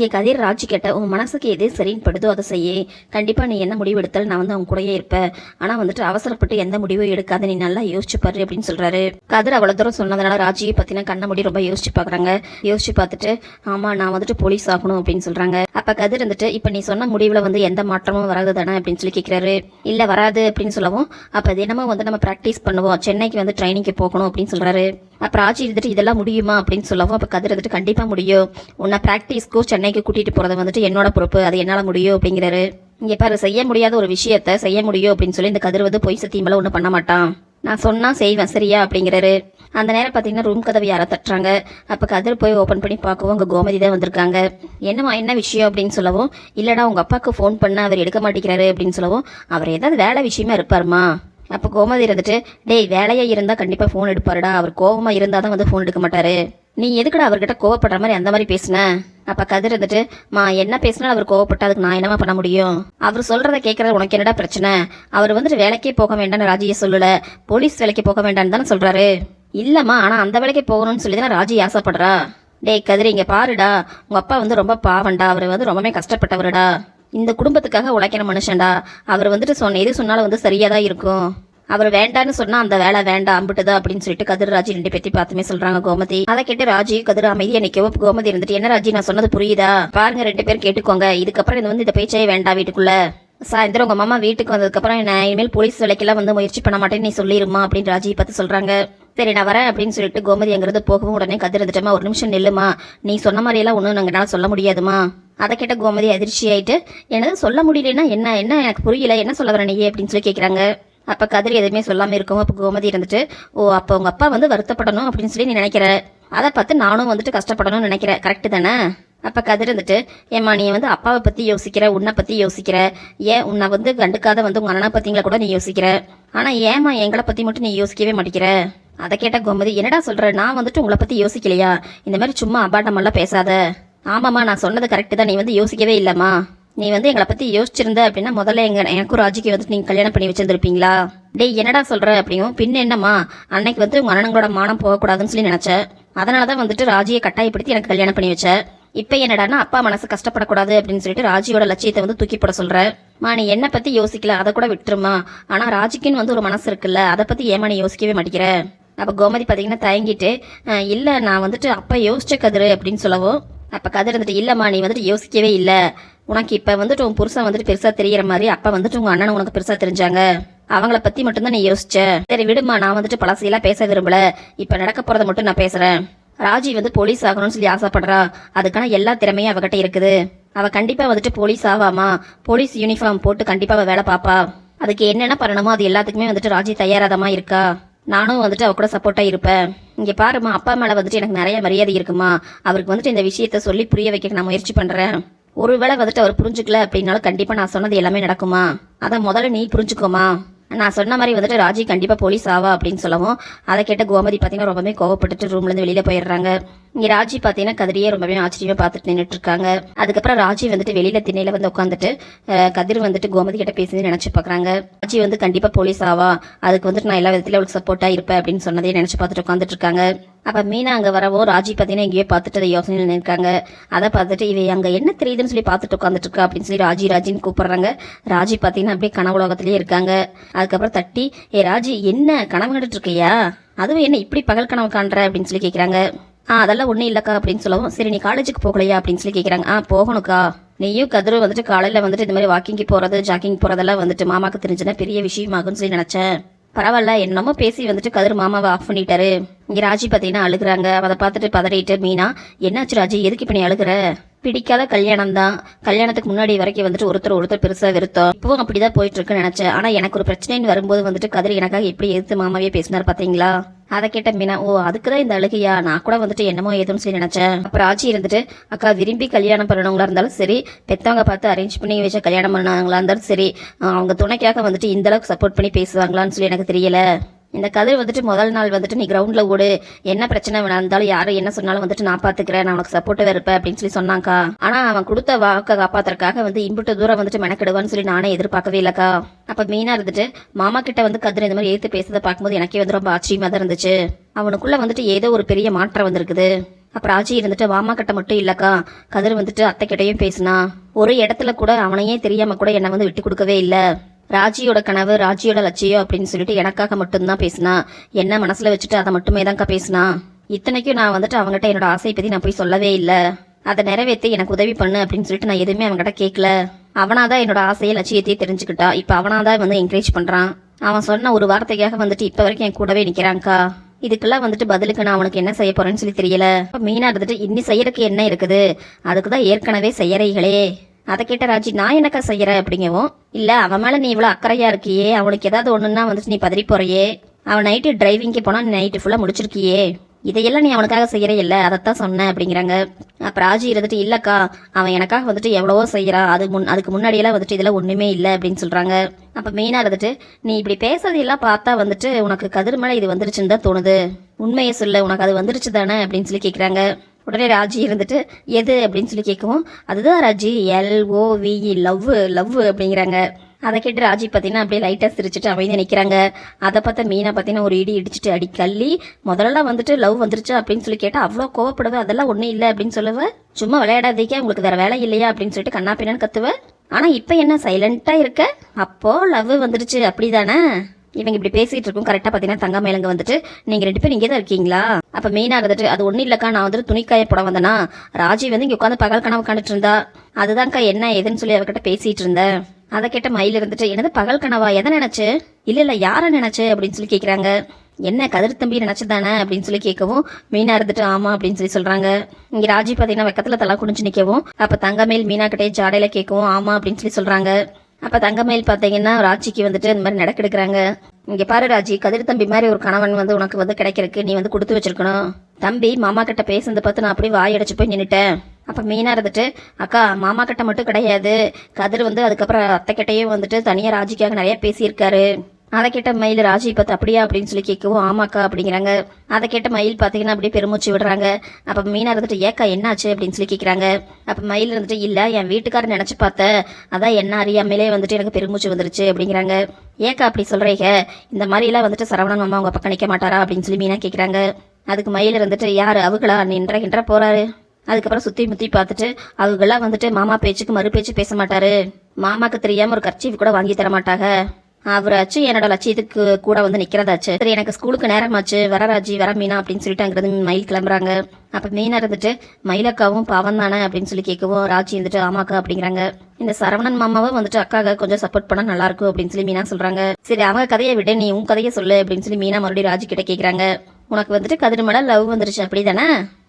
இங்கே கதிர் ராஜி கேட்ட உன் மனசுக்கு எது சரின்னு படுதோ அதை செய்ய. கண்டிப்பாக நீ என்ன முடிவு எடுத்தாலும் நான் வந்து அவங்க கூடயே இருப்பேன். ஆனால் வந்துட்டு அவசரப்பட்டு எந்த முடிவும் எடுக்காத நீ நல்லா யோசிச்சு பாரு அப்படின்னு சொல்கிறாரு கதிர் அவ்வளோ தூரம் சொன்னதுனால ராஜியை பற்றின கண்ண முடி ரொம்ப யோசிச்சு பார்க்குறாங்க யோசிச்சு பார்த்துட்டு ஆமாம் நான் வந்துட்டு போலீஸ் ஆகணும் அப்படின்னு சொல்கிறாங்க அப்போ கதிர் வந்துட்டு இப்போ நீ சொன்ன முடிவில் வந்து எந்த மாற்றமும் வராது தானே அப்படின்னு சொல்லி கேட்குறாரு இல்லை வராது அப்படின்னு சொல்லவும் அப்போ தினமும் வந்து நம்ம ப்ராக்டிஸ் பண்ணுவோம். சென்னைக்கு வந்து ட்ரைனிங்க்கு போகணும் அப்படின்னு சொல்கிறாரு அப்போ ராஜி இருந்துட்டு இதெல்லாம் முடியுமா? அப்படின்னு சொல்லவும் அப்போ கதிர் வந்துட்டு கண்டிப்பாக முடியும். உன்னை ப்ராக்டிஸ்க்கோ சென்னைக்கு கூட்டிகிட்டு போகிறது வந்துட்டு என்னோட பொறுப்பு அது என்னால் முடியும் அப்படிங்கிறாரு. இங்கே பாரு செய்ய முடியாத ஒரு விஷயத்த செய்ய முடியும் அப்படின்னு சொல்லி இந்த கதிர் வந்து பொய் சத்தியமெல்லாம் ஒன்றும் பண்ண மாட்டான். நான் சொன்னா செய்வேன் சரியா அப்படிங்கிறாரு. அந்த நேரம் பார்த்தீங்கன்னா ரூம் கதவை யாரோ தட்டுறாங்க. அப்போ கதிர் போய் ஓப்பன் பண்ணி பார்க்கவும் அங்கே கோமதி தான் வந்திருக்காங்க. என்னம்மா என்ன விஷயம் அப்படின்னு சொல்லவும் இல்லைடா உங்கள் அப்பாவுக்கு ஃபோன் பண்ண அவர் எடுக்க மாட்டேங்கிறாரு அப்படின்னு சொல்லவும் அவர் ஏதாவது வேலை விஷயமா இருப்பாருமா? அப்போ கோமதி இருந்துட்டு டேய் வேலையா இருந்தால் கண்டிப்பாக ஃபோன் எடுப்பாருடா. அவர் கோவமாக இருந்தால் தான் வந்து ஃபோன் எடுக்க மாட்டாரு. நீ எதுக்குடா அவர்கிட்ட கோவப்படுற மாதிரி அந்த மாதிரி பேசுன? அப்ப கதிர் இருந்துட்டு மா என்ன பேசினாலும் அவர் கோவப்பட்டா அதுக்கு நான் என்னமா பண்ண முடியும்? அவர் சொல்றத கேட்கறது உனக்கு என்னடா பிரச்சனை? அவர் வந்துட்டு வேலைக்கே போக வேண்டாம்னு ராஜியை சொல்லல. போலீஸ் வேலைக்கு போக வேண்டாம்னு தானே சொல்றாரு. இல்லம்மா ஆனா அந்த வேலைக்கு போகணும்னு சொல்லி தான் ராஜி ஆசைப்படுறா. டேய் கதிர் இங்க பாருடா. உங்க அப்பா வந்து ரொம்ப பாவண்டா அவர் வந்து ரொம்பவே கஷ்டப்பட்டவருடா. இந்த குடும்பத்துக்காக உழைக்கிற மனுஷன்டா. அவர் வந்துட்டு சொன்ன எது சொன்னாலும் வந்து சரியாக தான் இருக்கும். அவர் வேண்டான்னு சொன்னா அந்த வேலை வேண்டாம் அம்பிட்டுதா அப்படின்னு சொல்லிட்டு கதிர் ராஜி ரெண்டு பேத்தி பார்த்துமே சொல்றாங்க கோமதி. அதை கேட்டு ராஜி கதிர் அமைதியா நிக்கவோ கோமதி இருந்துட்டு என்ன ராஜி நான் சொன்னது புரியுதா? பாருங்க ரெண்டு பேர் கேட்டுக்கோங்க. இதுக்கப்புறம் இது வந்து இந்த பேச்சே வேண்டாம் வீட்டுக்குள்ள. சாயந்தரம் உங்க மாமா வீட்டுக்கு வந்ததுக்கப்புறம் நான் இனிமேல் போலீஸ் வேலைக்கெல்லாம் வந்து முயற்சி பண்ண மாட்டேன்னு நீ சொல்லிருமா அப்படின்னு ராஜி பார்த்து சொல்றாங்க. சரி நான் வரேன் அப்படின்னு சொல்லிட்டு கோமதி அங்கிருந்து போகவும் உடனே கதிர்ந்துட்டமா ஒரு நிமிஷம் நில்லுமா. நீ சொன்ன மாதிரியெல்லாம் ஒன்றும் நாங்கள் சொல்ல முடியாதுமா. அதை கேட்ட கோமதி அதிர்ச்சி ஆயிட்டு எனது சொல்ல முடியலன்னா என்ன என்ன எனக்கு புரியல என்ன சொல்ல வர நீ அப்படின்னு சொல்லி கேட்குறாங்க அப்போ கதிர் எதுவுமே சொல்லாமல் இருக்கும் அப்போ கோமதி இருந்துட்டு ஓ அப்போ உங்கள் அப்பா வந்து வருத்தப்படணும் அப்படின்னு சொல்லி நீ நினைக்கிற. அதை பார்த்து நானும் வந்துட்டு கஷ்டப்படணும்னு நினைக்கிறேன் கரெக்டு தானே? அப்போ கதிர் இருந்துட்டு ஏம்மா நீ வந்து அப்பாவை பற்றி யோசிக்கிற உன்னை பற்றி யோசிக்கிற. ஏன் உன்னை வந்து கண்டுக்காத வந்து உங்கள் அண்ணனை பற்றிங்கள கூட நீ யோசிக்கிற. ஆனால் ஏமா எங்களை பற்றி மட்டும் நீ யோசிக்கவே மாட்டேங்கிற அதை கேட்ட கோமதி என்னடா சொல்ற? நான் வந்துட்டு உங்களை பற்றி யோசிக்கலையா? இந்த மாதிரி சும்மா அபாட்டமெல்லாம் பேசாத. ஆமாம்மா நான் சொன்னது கரெக்டு தான். நீ வந்து யோசிக்கவே இல்லைம்மா. நீ வந்து எங்களை பத்தி யோசிச்சிருந்த அப்படின்னா முதல்ல எங்க எனக்கும் ராஜிக்கு வந்துட்டு நீங்க கல்யாணம் பண்ணி வச்சிருந்துருப்பீங்களா? டேய் என்னடா சொல்ற அப்படியும் பின் என்னம்மா? அன்னைக்கு வந்து உங்க அண்ணனங்களோட மானம் போகக்கூடாதுன்னு சொல்லி நினைச்சேன் அதனாலதான் வந்துட்டு ராஜியை கட்டாயப்படுத்தி எனக்கு கல்யாணம் பண்ணி வச்ச. இப்ப என்னடான்னா அப்பா மனசு கஷ்டப்படக்கூடாது அப்படின்னு சொல்லிட்டு ராஜியோட லட்சியத்தை வந்து தூக்கி போட சொல்ற. மா நீ என்ன பத்தி யோசிக்கல அதை கூட விட்டுருமா? ஆனா ராஜிக்குன்னு வந்து ஒரு மனசு இருக்குல்ல அதை பத்தி ஏமா நீ யோசிக்கவே மாட்டேங்கிற? அப்ப கோமதி பாத்தீங்கன்னா தயங்கிட்டு இல்லை இல்ல நான் வந்துட்டு அப்பா யோசிச்ச கதிரு அப்படின்னு சொல்லவும் அப்போ கதிர் வந்துட்டு இல்லைம்மா நீ வந்துட்டு யோசிக்கவே இல்லை. உனக்கு இப்போ வந்துட்டு உன் புருஷன் வந்துட்டு பெருசாக தெரியற மாதிரி அப்போ வந்துட்டு உங்கள் அண்ணன் உனக்கு பெருசாக தெரிஞ்சாங்க. அவங்கள பற்றி மட்டும்தான் நீ யோசிச்ச. சரி விடுமா நான் வந்துட்டு பழசையெல்லாம் பேச விரும்பல. இப்போ நடக்க போகிறத மட்டும் நான் பேசுகிறேன் ராஜி வந்து போலீஸ் ஆகணும்னு சொல்லி ஆசைப்படுறா. அதுக்கான எல்லா திறமையும் அவகிட்ட இருக்குது. அவள் கண்டிப்பாக வந்துட்டு போலீஸ் ஆவாமா? போலீஸ் யூனிஃபார்ம் போட்டு கண்டிப்பாக அவள் வேலை பார்ப்பா அதுக்கு என்னென்ன பண்ணணுமோ அது எல்லாத்துக்குமே வந்துட்டு ராஜி தயாராதமா இருக்கா? நானும் வந்துட்டு அவ கூட சப்போர்ட்டா இருப்பேன். இங்க பாருமா அப்பா மேல வந்துட்டு எனக்கு நிறைய மரியாதை இருக்குமா அவருக்கு வந்துட்டு இந்த விஷயத்த சொல்லி புரிய வைக்க நான் முயற்சி பண்றேன். ஒருவேளை வந்துட்டு அவர் புரிஞ்சுக்கல அப்படின்னாலும் கண்டிப்பா நான் சொன்னது எல்லாமே நடக்குமா அத முதல்ல நீ புரிஞ்சுக்கோமா நான் சொன்ன மாதிரி வந்துட்டு ராஜி கண்டிப்பா போலீஸ் ஆவா அப்படின்னு சொல்லவும் அதை கேட்ட கோமதி பாத்தீங்கன்னா ரொம்பவே கோவப்பட்டுட்டு ரூம்ல இருந்து வெளியில போயிடுறாங்க. இங்க ராஜி பாத்தீங்கன்னா கதிரியே ரொம்பவே ஆச்சரியமா பார்த்துட்டு நின்றுட்டு இருக்காங்க அதுக்கப்புறம் ராஜி வந்துட்டு வெளியில திண்ணையில வந்து உட்காந்துட்டு கதிர் வந்துட்டு கோமதி கிட்ட பேசி நினைச்சு பாக்குறாங்க. ராஜி வந்து கண்டிப்பா போலீஸ் ஆவா? அதுக்கு வந்துட்டு நான் எல்லா விதத்திலும் அவளுக்கு சப்போர்ட்டா இருப்பேன் அப்படின்னு சொன்னதே நினைச்சு பார்த்துட்டு உட்காந்துட்டு இருக்காங்க அப்ப மீனா அங்க வரவோ ராஜி பாத்தீங்கன்னா எங்கேயோ பார்த்துட்டு அதை யோசனை நிற்காங்க அதை பார்த்துட்டு இவ அங்க என்ன தெரியுதுன்னு சொல்லி பார்த்துட்டு உட்காந்துட்டு இருக்கா அப்படின்னு சொல்லி ராஜி ராஜின்னு கூப்பிடுறாங்க. ராஜி பாத்தீங்கன்னா அப்படியே கனவுலகத்திலேயே இருக்காங்க. அதுக்கப்புறம் தட்டி ஏ ராஜி என்ன கனவு கண்டுட்டு இருக்கியா அதுவும் என்ன இப்படி பகல் கனவு காண்ற? அப்படின்னு சொல்லி கேக்குறாங்க. அதெல்லாம் ஒன்றும் இல்லைக்கா அப்படின்னு சொல்லவும் சரி நீ காலேஜுக்கு போகலையா அப்படின்னு சொல்லி கேட்குறாங்க ஆ போகணுக்கா. நீயும் கதிரும் வந்துட்டு காலையில் வந்துட்டு இந்த மாதிரி வாக்கிங்க்கு போகிறது ஜாக்கிங் போகிறதெல்லாம் வந்துட்டு மாமாக்கு தெரிஞ்சுன்னா பெரிய விஷயமாகும்னு சொல்லி நினச்சேன். பரவாயில்ல என்னமோ பேசி வந்துட்டு கதிர் மாமாவை ஆஃப் பண்ணிட்டாரு. இங்கே ராஜி பார்த்தீங்கன்னா அழுகுறாங்க. அதை பார்த்துட்டு பதறிட்டு மீனா என்னாச்சு ராஜி? எதுக்கு இப்போ நீ அழுகுற? பிடிக்காத கல்யாணம் தான். கல்யாணத்துக்கு முன்னாடி வரைக்கும் வந்துட்டு ஒருத்தர் ஒருத்தர் பெருசாக விருத்தம் இப்பவும் அப்படிதான் போயிட்டு இருக்குன்னு நினைச்சேன். ஆனால் எனக்கு ஒரு பிரச்சனைன்னு வரும்போது வந்துட்டு கதிர் எனக்காக எப்படி எதிர்த்து மாமாவே பேசினார் பார்த்தீங்களா அதை கேட்ட மீனா. ஓ அதுக்குதான் இந்த அழுகையா? நான் கூட வந்துட்டு என்னமோ ஏதுன்னு சொல்லி நினைச்சேன். அப்புறம் ஆச்சி இருந்துட்டு அக்கா விரும்பி கல்யாணம் பண்ணவங்களா இருந்தாலும் சரி பெத்தவங்க பார்த்து அரேஞ்ச் பண்ணி வச்ச கல்யாணம் பண்ணவங்களா இருந்தாலும் சரி அவங்க துணைக்காக வந்துட்டு இந்த அளவுக்கு சப்போர்ட் பண்ணி பேசுவாங்களான்னு சொல்லி எனக்கு தெரியல. இந்த கதிர் வந்துட்டு முதல் நாள் வந்துட்டு நீ கிரவுண்டில் ஓடு. என்ன பிரச்சனை இருந்தாலும் யாரும் என்ன சொன்னாலும் வந்துட்டு நான் பார்த்துக்கிறேன் நான் உனக்கு சப்போர்ட்டாக இருப்பேன் அப்படின்னு சொல்லி சொன்னாக்கா ஆனால் அவன் கொடுத்த வாக்கை காப்பாத்துறதுக்காக வந்து இம்புட்டு தூரம் வந்துட்டு மெனக்கிடுவான்னு சொல்லி நானே எதிர்பார்க்கவே இல்லக்கா. அப்போ மீனாக இருந்துட்டு மாமா கிட்ட வந்து கதிர் இந்த மாதிரி ஏற்று பேசுறதை பார்க்கும்போது எனக்கே வந்து ரொம்ப ஆச்சரியமாக தான் இருந்துச்சு. அவனுக்குள்ளே வந்துட்டு ஏதோ ஒரு பெரிய மாற்றம் வந்திருக்குது. அப்புறம் ஆச்சி இருந்துட்டு மாமா கிட்ட மட்டும் இல்லக்கா. கதிர் வந்துட்டு அத்தை கிட்டையும் பேசினா. ஒரு இடத்துல கூட அவனையே தெரியாம கூட என்னை வந்து விட்டு கொடுக்கவே இல்லை. ராஜியோட கனவு ராஜியோட லட்சியம் அப்படின்னு சொல்லிட்டு எனக்காக மட்டும்தான் பேசினா. என்ன மனசுல வச்சுட்டு அதை மட்டுமே தான்க்கா பேசினா? இத்தனைக்கும் நான் வந்துட்டு அவங்ககிட்ட என்னோட ஆசையை பத்தி நான் போய் சொல்லவே இல்லை. அதை நிறைவேற்றி எனக்கு உதவி பண்ணு அப்படின்னு சொல்லிட்டு நான் எதுவுமே அவன்கிட்ட கேட்கல அவனாதான் என்னோட ஆசையை லட்சியத்தையே தெரிஞ்சுக்கிட்டா. இப்போ அவனாதான் வந்து என்கரேஜ் பண்றான். அவன் சொன்ன ஒரு வார்த்தைக்காக வந்துட்டு இப்போ வரைக்கும் என் கூடவே நிற்கிறான்க்கா இதுக்கெல்லாம் வந்துட்டு பதிலுக்கு நான் அவனுக்கு என்ன செய்ய போறேன்னு சொல்லி தெரியல. மீனா இருந்துட்டு இன்னி செய்யறதுக்கு என்ன இருக்குது? அதுக்கு தான் ஏற்கனவே செய்யறைகளே. அதை கேட்ட ராஜி நான் என்னக்கா செய்யறேன் அப்படிங்கவும் இல்ல அவன் மேல நீ இவ்வளவு அக்கறையா இருக்கியே அவனுக்கு ஏதாவது ஒண்ணுன்னா வந்துட்டு நீ பதறி போறியே அவன் நைட்டு டிரைவிங்க்கு போனா நீ நைட்டு ஃபுல்லா முடிச்சிருக்கியே இதையெல்லாம் நீ அவனுக்காக செய்யற இல்ல அதைத்தான் சொன்னேன் அப்படிங்கிறாங்க. அப்ப ராஜி இருந்துட்டு இல்லக்கா அவன் எனக்காக வந்துட்டு எவ்வளவோ செய்யறான் அது முன் அதுக்கு முன்னாடியெல்லாம் வந்துட்டு இதெல்லாம் ஒண்ணுமே இல்லை அப்படின்னு சொல்றாங்க. அப்ப மெயினா இருந்துட்டு நீ இப்படி பேசுறதெல்லாம் பார்த்தா வந்துட்டு உனக்கு கதிர் மேல இது வந்துருச்சுன்னு தான் தோணுது உண்மையை சொல்ல உனக்கு அது வந்துருச்சு தானே? அப்படின்னு சொல்லி கேக்குறாங்க. உடனே ராஜி இருந்துட்டு எது? அப்படின்னு சொல்லி கேட்கவும் அதுதான் ராஜி எல்ஓவிஇ லவ் லவ் அப்படிங்கிறாங்க. அதை கேட்டு ராஜி பார்த்தீங்கன்னா அப்படியே லைட்டாக சிரிச்சுட்டு அமைதியாக நிற்கிறாங்க அதை பார்த்தா மீனா பார்த்தீங்கன்னா ஒரு இடி இடிச்சிட்டு அடி கள்ளி முதல்ல வந்துட்டு லவ் வந்துருச்சு? அப்படின்னு சொல்லி கேட்டால் அவ்வளோ கோவப்படுவேன் அதெல்லாம் ஒன்றும் இல்லை அப்படின்னு சொல்லுவேன் சும்மா விளையாடாதீங்க உங்களுக்கு வேற வேலை இல்லையா? அப்படின்னு சொல்லிட்டு கண்ணா பின்னான்னு கத்துவேன் ஆனால் இப்போ என்ன சைலண்ட்டாக இருக்க? அப்போ லவ் வந்துருச்சு அப்படிதானே? இவங்க இப்படி பேசிட்டு இருக்கும் கரெக்டாக பார்த்தீங்கன்னா தங்க மேலங்க வந்துட்டு நீங்கள் ரெண்டு பேரும் இங்கே தான் இருக்கீங்களா? அப்போ மெயினாக இருந்துட்டு அது ஒன்றும் இல்லைக்கா நான் வந்துட்டு துணிக்காய படம் வந்தேனா ராஜி வந்து இங்கே உட்காந்து பகல் கனவு கண்டுட்டு இருந்தா அதுதான்க்கா என்ன ஏதுன்னு சொல்லி அவகிட்ட பேசிட்டு இருந்தேன் அதை கேட்ட மயில் இருந்துட்டு என்னது பகல் கனவா? எதை நினைச்சு? இல்ல இல்ல யாரை நினைச்சு? அப்படின்னு சொல்லி கேக்குறாங்க. என்ன கதிர் தம்பி நினைச்சதானே? அப்படின்னு சொல்லி கேட்கவும் மீனா இருந்துட்டு ஆமா அப்படின்னு சொல்லி சொல்றாங்க. இங்க ராஜி பாத்தீங்கன்னா வெக்கத்துல தலா குனிஞ்சு நிக்கவும் அப்ப தங்கமேல் மீனா கிட்டே ஜாடையில கேட்கவும் ஆமா அப்படின்னு சொல்லி சொல்றாங்க. அப்ப தங்கமயில் பாத்தீங்கன்னா ராஜிக்கு வந்துட்டு இந்த மாதிரி நடக்கெடுக்கிறாங்க. இங்க பாரு ராஜி கதிர் தம்பி மாதிரி ஒரு கணவன் வந்து உனக்கு வந்து கிடைக்கிறதுக்கு நீ வந்து கொடுத்து வச்சிருக்கணும். தம்பி மாமா கிட்ட பேசுனதை பார்த்து நான் அப்படியே வாயடைச்சு போய் நின்னுட்டேன். அப்ப மீனா இருந்துட்டு அக்கா மாமா கிட்ட மட்டும் கிடையாது. கதிர் வந்து அதுக்கப்புறம் அத்தை வந்துட்டு தனியா ராஜிக்காக நிறைய பேசியிருக்காரு. அதை கேட்ட மயில் ராஜி பார்த்து அப்படியா அப்படின்னு சொல்லி கேட்கவும் ஆமாக்கா அப்படிங்கிறாங்க. அதை கேட்ட மயில் பார்த்தீங்கன்னா அப்படியே பெருமூச்சு விடுறாங்க. அப்போ மீனா இருந்துட்டு ஏக்கா என்னாச்சு? அப்படின்னு சொல்லி கேட்குறாங்க அப்போ மயில் இருந்துட்டு இல்லை என் வீட்டுக்காரர் நினச்சி பார்த்தேன் அதான் என்ன அறியாமலே வந்துட்டு எனக்கு பெருமூச்சு வந்துருச்சு அப்படிங்கிறாங்க. ஏக்கா அப்படி சொல்கிறீங்க இந்த மாதிரிலாம் வந்துட்டு சரவணன் மாமா உங்கள் பக்கம் நிற்க மாட்டாரா? அப்படின்னு சொல்லி மீனா கேட்குறாங்க அதுக்கு மயில் இருந்துட்டு யார்? அவங்களா? நின்ற கின்ற போகிறாரு அதுக்கப்புறம் சுற்றி முற்றி பார்த்துட்டு அவங்களாம் வந்துட்டு மாமா பேச்சுக்கு மறு பேச்சு பேச மாட்டாரு. மாமாக்கு தெரியாமல் ஒரு கர்ச்சீஃப் கூட வாங்கி தர மாட்டாங்க. அவராச்சு என்னோட லட்சியத்துக்கு கூட வந்து நிக்கிறதாச்சு. சரி எனக்கு ஸ்கூலுக்கு நேரமாச்சு. வர ராஜி வர மீனா அப்படின்னு சொல்லிட்டு அங்கிருந்து மயில் கிளம்புறாங்க. அப்ப மீனா இருந்துட்டு மயிலக்காவும் பாவம் தானே அப்படின்னு சொல்லி கேட்கவும் ராஜி இருந்துட்டு ஆமாக்கா அப்படிங்கிறாங்க. இந்த சரவணன் மாமாவும் வந்துட்டு அக்காக கொஞ்சம் சப்போர்ட் பண்ணா நல்லா இருக்கும் அப்படின்னு சொல்லி மீனா சொல்றாங்க. சரி அவங்க கதையை விட நீ உன் கதையை சொல்லு அப்படின்னு சொல்லி மீனா மறுபடியும் ராஜி கிட்ட கேக்குறாங்க. உனக்கு வந்துட்டு கதிர் லவ் வந்துருச்சு அப்படிதானே?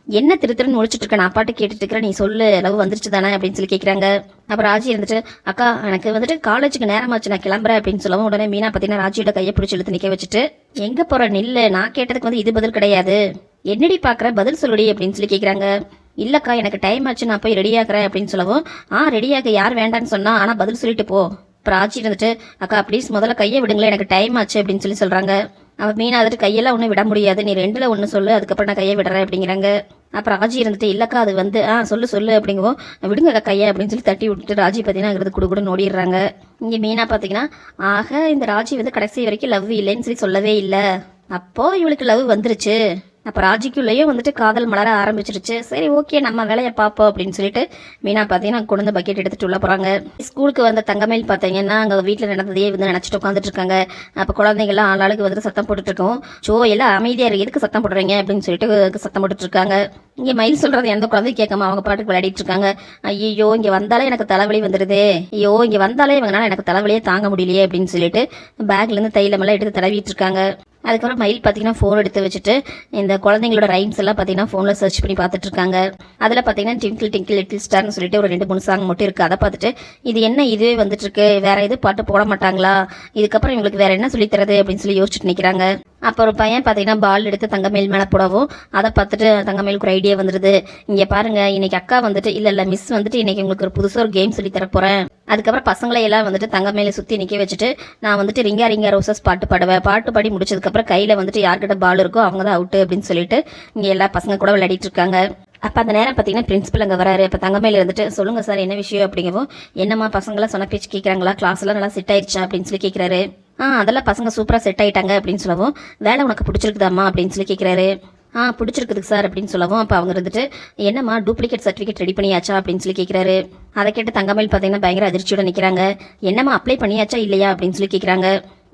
என்ன திருத்திறன் ஒழிச்சிட்டு இருக்க நான் பாட்டு கேட்டுட்டு இருக்கிற நீ சொல்லு லவ் வந்துருச்சு தானே அப்படின்னு சொல்லி கேட்குறாங்க அப்புறம் ராஜி இருந்துட்டு அக்கா எனக்கு வந்துட்டு காலேஜுக்கு நேரமாச்சு நான் கிளம்புறேன் அப்படின்னு சொல்லவும் உடனே மீனா பார்த்தீங்கன்னா ராஜியோட கையை பிடிச்சி இழுத்து நிற்க வச்சுட்டு எங்க போற? நில்லு. நான் கேட்டதுக்கு வந்து இது பதில் கிடையாது. என்னடி பாக்குற? பதில் சொல்லுடி அப்படின்னு சொல்லி கேக்குறாங்க. இல்லக்கா எனக்கு டைம் ஆச்சு. நான் போய் ரெடி ஆகுறேன் அப்படின்னு சொல்லவும் ஆ ரெடியாக யார் வேண்டான்னு சொன்னா ஆனா பதில் சொல்லிட்டு போ. அப்புறம் ராஜி இருந்துட்டு அக்கா ப்ளீஸ் முதல்ல கையை விடுங்களேன். எனக்கு டைம் ஆச்சு அப்படின்னு சொல்லி சொல்றாங்க. அவ மீனா வந்துட்டு கையெல்லாம் ஒன்றும் விட முடியாது. நீ ரெண்டில் ஒன்று சொல்லு அதுக்கப்புறம் நான் கையை விடுறேன் அப்படிங்கிறாங்க. அப்புறம் ராஜி இருந்துட்டு இல்லைக்கா அது வந்து ஆ சொல்லு சொல்லு அப்படிங்கவும் விடுங்க கையை அப்படின்னு சொல்லி தட்டி விட்டுட்டு ராஜி பார்த்தீங்கன்னா அங்கிருந்து குடு கூட ஓடிடுறாங்க. இங்கே மீனா பார்த்தீங்கன்னா ஆக இந்த ராஜி வந்து கடைசி வரைக்கும் லவ் இல்லைன்னு சொல்லி சொல்லவே இல்லை. அப்போது இவளுக்கு லவ் வந்துருச்சு. அப்போ ராஜிக்குள்ளேயும் வந்துட்டு காதல் மலர ஆரம்பிச்சிருச்சு. சரி ஓகே நம்ம வேலையை பார்ப்போம் அப்படின்னு சொல்லிட்டு மீனா பார்த்தீங்கன்னா குழந்தை பக்கெட் எடுத்துட்டு உள்ள போகிறாங்க ஸ்கூலுக்கு வந்த தங்கமேல் பார்த்தீங்கன்னா அங்கே வீட்டில் நடந்ததையே வந்து நினச்சிட்டு உட்காந்துட்டு இருக்காங்க. அப்போ குழந்தைங்கள்லாம் ஆளாளுக்கு வந்துட்டு சத்தம் போட்டுட்டு இருக்கோம் ஸோ எல்லாம் அமைதியாக இருக்கு எதுக்கு சத்தம் போடுறீங்க அப்படின்னு சொல்லிட்டு சத்தம் போட்டுட்டு இருக்காங்க இங்கே மயில் சொல்கிறது எந்த குழந்தையும் கேட்காம அவங்க பாட்டுக்கு விளையாடிட்டு இருக்காங்க. ஐயோ இங்கே வந்தாலே எனக்கு தலைவலி வந்துடுதே ஐயோ இங்கே வந்தாலே இவங்களால எனக்கு தலைவலியே தாங்க முடியலையே அப்படின்னு சொல்லிட்டு பேக்லேருந்து தைலமெல்லாம் எடுத்து தடவிட்டு இருக்காங்க. அதுக்கப்புறம் மயில் பார்த்தீங்கன்னா ஃபோன் எடுத்து வச்சுட்டு இந்த குழந்தைங்களோட ரைம்ஸ் எல்லாம் பார்த்தீங்கன்னா ஃபோனில் சர்ச் பண்ணி பார்த்துட்டு இருக்காங்க. அதில் பார்த்தீங்கன்னா டிங்கிள் டிங்கிள் லிட்டில் ஸ்டார்னு சொல்லிட்டு ஒரு ரெண்டு மூணு சாங் மட்டும் இருக்குது அதை பார்த்துட்டு இது என்ன இதுவே வந்துட்டு இருக்கு வேற எது பாட்டு போட மாட்டாங்களா? இதுக்கப்புறம் இவங்களுக்கு வேற என்ன சொல்லித் தரது அப்படின்னு சொல்லி யோசிச்சுட்டு நிற்கிறாங்க அப்போ ஒரு பையன் பார்த்தீங்கன்னா பால் எடுத்து தங்கமேல் மேலே போடவும் அதை பார்த்துட்டு தங்கமேலுக்கு ஒரு ஐடியா வந்துடுது இங்கே பாருங்க இன்னைக்கு அக்கா வந்துட்டு இல்லை இல்லை மிஸ் வந்துட்டு இன்னைக்கு உங்களுக்கு ஒரு புதுசாக ஒரு கேம் சொல்லி தர போகிறேன் அதுக்கப்புறம் பசங்களை எல்லாம் வந்துட்டு தங்கமேல சுற்றி நிற்க வச்சுட்டு நான் வந்துட்டு ரிங்கா ரிங்கா ரோசஸ் பாட்டு பாடுவேன். பாட்டு பாடி முடிச்சதுக்கப்புறம் கையில் வந்துட்டு யார்கிட்ட பால் இருக்கோ அவங்க தான் அவுட்டு அப்படின்னு சொல்லிட்டு இங்கே எல்லா பசங்க கூட விளையாடிட்டு இருக்காங்க. அப்போ அந்த நேரம் பார்த்தீங்கன்னா பிரின்ஸ்பல் அங்கே வராரு. இப்போ தங்கமேல இருந்துட்டு சொல்லுங்க சார் என்ன விஷயம் அப்படிங்கவும் என்னம்மா பசங்களாம் சொன்ன பேச்சு கேட்குறாங்களா கிளாஸ்லாம் நல்லா செட் ஆயிடுச்சா அப்படின்னு சொல்லி கேட்குறாரு ஆ அதெல்லாம் பசங்க சூப்பராக செட் ஆயிட்டாங்க அப்படின்னு சொல்லவும் வேலை உனக்கு பிடிச்சிருக்குதாம்மா அப்படின்னு சொல்லி கேட்குறாரு ஆ பிடிச்சிருக்குது சார் அப்படின்னு சொல்லவும் அப்போ அவங்க இருந்துட்டு என்னம்மா டூப்ளிகேட் சர்டிஃபிகேட் ரெடி பண்ணியாச்சா அப்படின்னு சொல்லி கேட்குறாரு அதை கேட்டு தங்கமேல் பார்த்தீங்கன்னா பயங்கர அதிர்ச்சியோட நிற்கிறாங்க என்னம்மா அப்ளை பண்ணியாச்சா இல்லையா அப்படின்னு சொல்லி கேட்குறாங்க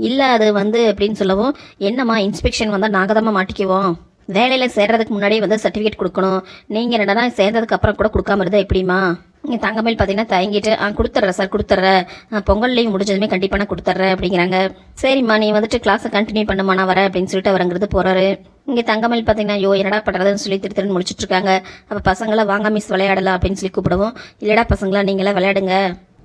இல்லை அது வந்து அப்படின்னு சொல்லவும் என்னம்மா இன்ஸ்பெக்ஷன் வந்தால் நாங்கள் தான் மாட்டிக்குவோம். வேலையில் சேர்றதுக்கு முன்னாடியே வந்து சர்டிஃபிகேட் கொடுக்கணும். நீங்கள் என்னடா சேர்ந்ததுக்கு அப்புறம் கூட கொடுக்காம இருந்தா எப்படிமா இங்கே தங்கமேல் பார்த்தீங்கன்னா தயங்கிட்டு ஆ கொடுத்துட்றேன் சார் கொடுத்துட்றேன். பொங்கல் லீவ் முடிஞ்சதுமே கண்டிப்பாக நான் கொடுத்துட்றேன் அப்படிங்கிறாங்க. சரிம்மா நீ வந்துட்டு கிளாஸை கண்டினியூ பண்ணுமா நான் வரேன் அப்படின்னு சொல்லிட்டு அவருங்கிறது போகிறாரு இங்கே தங்கமேல் பார்த்தீங்கன்னா ஐயோ என்னடா பண்ணுறதுன்னு சொல்லி திரு திருன்னு இருக்காங்க அப்போ பசங்களாம் வாங்க மிஸ் விளையாடலாம் அப்படின்னு சொல்லி கூப்பிடுவோம். இல்லடா பசங்களா நீங்களே விளையாடுங்க.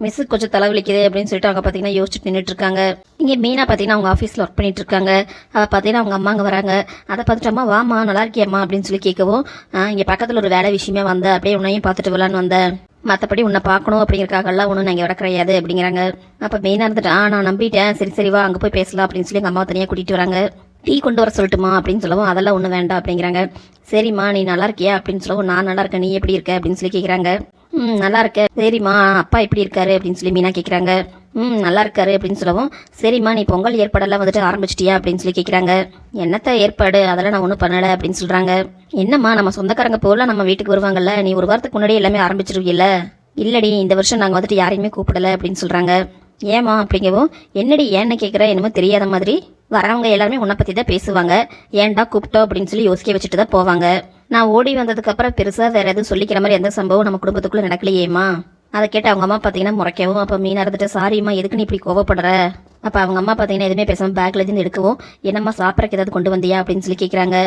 மிஸ் கொஞ்சம் தலைவலிக்குது அப்படின்னு சொல்லிட்டு அவங்க பார்த்தீங்கன்னா யோசிச்சுட்டு நின்றுட்டு இருக்காங்க இங்கே மீனா பார்த்தீங்கன்னா அவங்க ஆஃபீஸில் ஒர்க் பண்ணிட்டு இருக்காங்க அவள் பார்த்தீங்கன்னா அவங்க அம்மா அங்கே வராங்க. அதை பார்த்துட்டு அம்மா வாமா நல்லா இருக்கியம்மா அப்படின்னு சொல்லி கேட்கவும் இங்கே பக்கத்தில் ஒரு வேலை விஷயமே வந்தேன் அப்படியே உன்னையும் பார்த்துட்டு விளான்னு வந்தேன் மற்றபடி உன்னை பார்க்கணும் அப்படிங்கிறக்காகலாம் ஒன்றும் நான் இங்கே விட கிடையாது அப்படிங்கிறாங்க. அப்போ மெயினாக இருந்துட்டு ஆ நான் நம்பிட்டேன். சரி சரி வா அங்கே போய் பேசலாம் அப்படின்னு சொல்லி எங்கள் அம்மா தனியாக கூட்டிகிட்டு வராங்க. டீ கொண்டு வர சொல்லட்டுமா அப்படின்னு சொல்லவும் அதெல்லாம் ஒன்றும் வேண்டாம் அப்படிங்கிறாங்க. சரிம்மா நீ நல்லா இருக்கியா? அப்படின்னு சொல்லவும் நான் நல்லா இருக்கேன். நீ எப்படி இருக்க? அப்படின்னு சொல்லி கேட்குறாங்க ம் நல்லா இருக்க சரிம்மா அப்பா எப்படி இருக்காரு? அப்படின்னு சொல்லி மீனா கேட்குறாங்க ம் நல்லா இருக்காரு அப்படின்னு சொல்லவும் சரிம்மா நீ பொங்கல் ஏற்பாடெல்லாம் வந்துட்டு ஆரம்பிச்சிட்டியா? அப்படின்னு சொல்லி கேட்குறாங்க என்னத்த ஏற்பாடு? அதெல்லாம் நான் ஒன்றும் பண்ணலை அப்படின்னு சொல்கிறாங்க என்னம்மா நம்ம சொந்தக்காரங்க போல நம்ம வீட்டுக்கு வருவாங்கல்ல நீ ஒரு வாரத்துக்கு முன்னாடி எல்லாமே ஆரம்பிச்சிருவீல்ல? இல்லடி இந்த வருஷம் நாங்கள் வந்துட்டு யாரையுமே கூப்பிடல அப்படின்னு சொல்கிறாங்க ஏமா அப்படிங்கவும் என்னடி ஏன்னு கேட்குற என்னமோ தெரியாத மாதிரி. வரவங்க எல்லாருமே உன்னை பற்றி தான் பேசுவாங்க. ஏன்டா கூப்பிட்டோம் அப்படின்னு சொல்லி யோசிக்க வச்சுட்டு தான் போவாங்க. நான் ஓடி வந்ததுக்கப்புறம் பெருசாக வேற எதுவும் சொல்லிக்கிற மாதிரி எந்த சம்பவம் நம்ம குடும்பத்துக்குள்ளே நடக்கலையேம்மா. அதை கேட்டு அவங்க அம்மா பார்த்தீங்கன்னா முறைக்கவும் அப்போ மீனா இருந்துட்டு சாரிம்மா எதுக்கு நீ இப்படி கோவப்படுற? அப்போ அவங்க அம்மா பார்த்தீங்கன்னா எதுவுமே பேசாமல் பேக்லேருந்து இருந்து எடுக்கவும் என்னம்மா சாப்பிட்றக்கு ஏதாவது கொண்டு வந்தியா? அப்படின்னு சொல்லி கேட்குறாங்க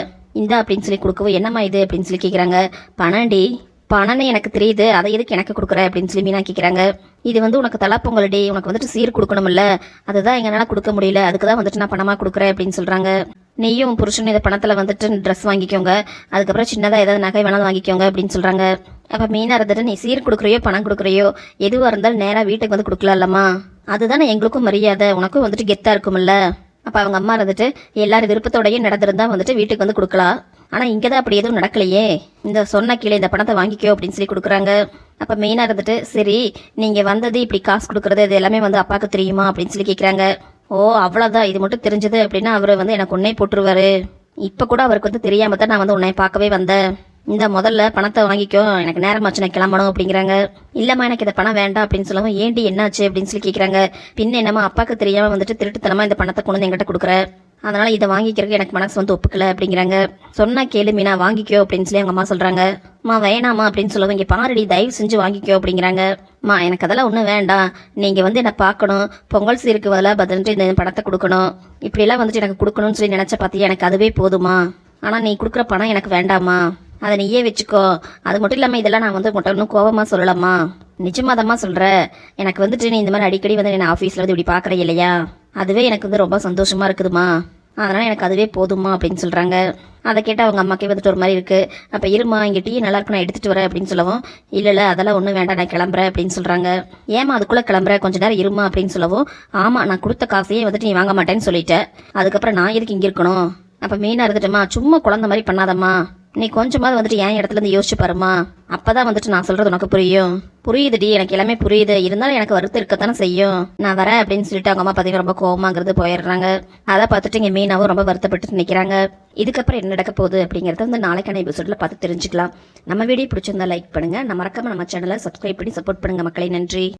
இந்தா அப்படின்னு சொல்லி கொடுக்கவும் என்னம்மா இது? அப்படின்னு சொல்லி கேட்குறாங்க பணம்டி பணம்னு எனக்கு தெரியுது அதை எதுக்கு எனக்கு கொடுக்குற அப்படின்னு சொல்லி மீனா கேட்குறாங்க இது வந்து உனக்கு தலா பொங்கல்டி உனக்கு வந்துட்டு சீர் கொடுக்கணும்ல. அதுதான் எங்களால் கொடுக்க முடியல. அதுக்கு தான் வந்துட்டு நான் பணமாக கொடுக்குறேன் அப்படின்னு சொல்கிறாங்க நீயும் புருஷனும் இந்த பணத்தில் வந்துட்டு ட்ரெஸ் வாங்கிக்கோங்க. அதுக்கப்புறம் சின்னதாக ஏதாவது நகை வேணாலும் வாங்கிக்கோங்க அப்படின்னு சொல்கிறாங்க அப்போ மீனாக இருந்துட்டு நீ சீர் கொடுக்குறையோ பணம் கொடுக்குறையோ எதுவாக இருந்தாலும் நேராக வீட்டுக்கு வந்து கொடுக்கலாம்லம்மா. அதுதானே எங்களுக்கும் மரியாதை. உனக்கும் வந்துட்டு கெத்தாக இருக்கும்ல. அப்போ அவங்க அம்மா இருந்துட்டு எல்லாரும் விருப்பத்தோடையும் நடந்திருந்தா வந்துட்டு வீட்டுக்கு வந்து கொடுக்கலாம். ஆனால் இங்கே தான் அப்படி எதுவும் நடக்கலையே. இந்த சொன்ன கீழே இந்த பணத்தை வாங்கிக்கோ அப்படின்னு சொல்லி கொடுக்குறாங்க. அப்போ மெயினாக இருந்துட்டு சரி நீங்கள் வந்தது இப்படி காசு கொடுக்குறது இது எல்லாமே வந்து அப்பாவுக்கு தெரியுமா அப்படின்னு சொல்லி கேட்குறாங்க ஓ அவ்வளோதான் இது மட்டும் தெரிஞ்சது அப்படின்னா அவர் வந்து எனக்கு உன்னே போட்டுருவாரு. இப்போ கூட அவருக்கு வந்து தெரியாமல் தான் நான் வந்து உன்னை பார்க்கவே வந்தேன். இந்த முதல்ல பணத்தை வாங்கிக்கோ எனக்கு நேரமாச்சு நான் கிளம்பணும் அப்படிங்கிறாங்க. இல்லம்மா எனக்கு இந்த பணம் வேண்டாம் அப்படின்னு சொல்லவும் ஏண்டி என்னாச்சு அப்படின்னு சொல்லி கேட்குறாங்க பின்ன என்னம்மா அப்பாவுக்கு தெரியாம வந்துட்டு திருட்டுத்தனமா இந்த பணத்தை கொண்டு வந்து எங்கிட்ட கொடுக்குற? அதனால இதை வாங்கிக்கிறதுக்கு எனக்கு மனசு வந்து ஒப்புக்கல அப்படிங்கிறாங்க. சொன்னா கேளு மீனா வாங்கிக்கோ அப்படின்னு சொல்லி அவங்க அம்மா சொல்றாங்க. அம்மா வேணாமா அப்படின்னு சொல்லவும் இங்க பாருடி தயவு செஞ்சு வாங்கிக்கோ அப்படிங்கிறாங்க. அம்மா எனக்கு அதெல்லாம் ஒன்றும் வேண்டாம். நீங்க வந்து என்ன பார்க்கணும். பொங்கல் சீருக்கு பதிலாக பதினெட்டு இந்த பணத்தை கொடுக்கணும். இப்படியெல்லாம் வந்துட்டு எனக்கு கொடுக்கணும்னு சொல்லி நினைச்ச பார்த்தியா எனக்கு அதுவே போதுமா ஆனா நீ கொடுக்குற பணம் எனக்கு வேண்டாமா அதை நீயே வச்சுக்கோ. அது மட்டும் இல்லாமல் இதெல்லாம் நான் வந்து உங்கள்கிட்ட இன்னும் கோபமாக சொல்லலாமா நிஜமாதமா சொல்கிற எனக்கு வந்துட்டு நீ இந்த மாதிரி அடிக்கடி வந்து என்ன ஆஃபீஸில் வந்து இப்படி பார்க்குற இல்லையா? அதுவே எனக்கு வந்து ரொம்ப சந்தோஷமாக இருக்குதுமா அதனால் எனக்கு அதுவே போதுமா அப்படின்னு சொல்கிறாங்க அதை கேட்டால் அவங்க அம்மாக்கே வந்துட்டு ஒரு மாதிரி இருக்குது அப்போ இருமா இங்கே டீ நல்லா இருக்கு நான் எடுத்துகிட்டு வரேன் அப்படின்னு சொல்லவும் இல்லை இல்லை அதெல்லாம் ஒன்றும் வேண்டாம் நான் கிளம்புறேன் அப்படின்னு சொல்கிறாங்க ஏமா அதுக்குள்ளே கிளம்புறேன் கொஞ்ச நேரம் இருமா அப்படின்னு சொல்லவும் ஆமாம் நான் கொடுத்த காசையே வந்துட்டு நீ வாங்க மாட்டேன்னு சொல்லிட்டேன் அதுக்கப்புறம் நான் எதுக்கு இங்கே இருக்கணும்? அப்போ மெயினாக இருந்துட்டுமா சும்மா குழந்த மாதிரி பண்ணாதம்மா. நீ கொஞ்சமாவது வந்துட்டு என் இடத்துல இருந்து யோசிச்சு பாருமா அப்பதான் வந்துட்டு நான் சொல்றது உனக்கு புரியும். புரியுதுடி எனக்கு எல்லாமே புரியுது. இருந்தாலும் எனக்கு வருத்தம் இருக்கத்தானே செய்யும். நான் வரேன் அப்படின்னு சொல்லிட்டு அவங்க அம்மா பார்த்தீங்கன்னா ரொம்ப கோவமாங்கிறது போயிடுறாங்க. அதை பார்த்துட்டு இங்கே மீனாவும் ரொம்ப வருத்தப்பட்டு நிற்கிறாங்க இதுக்கப்புறம் என்ன நடக்க போகுது அப்படிங்கறத வந்து நாளைக்கான எபிசோட்ல பார்த்து தெரிஞ்சுக்கலாம். நம்ம வீடியோ பிடிச்சிருந்தா லைக் பண்ணுங்க. நம்ம மறக்காம நம்ம சேனலை சப்ஸ்கிரைப் பண்ணி சப்போர்ட் பண்ணுங்க மக்களை. நன்றி.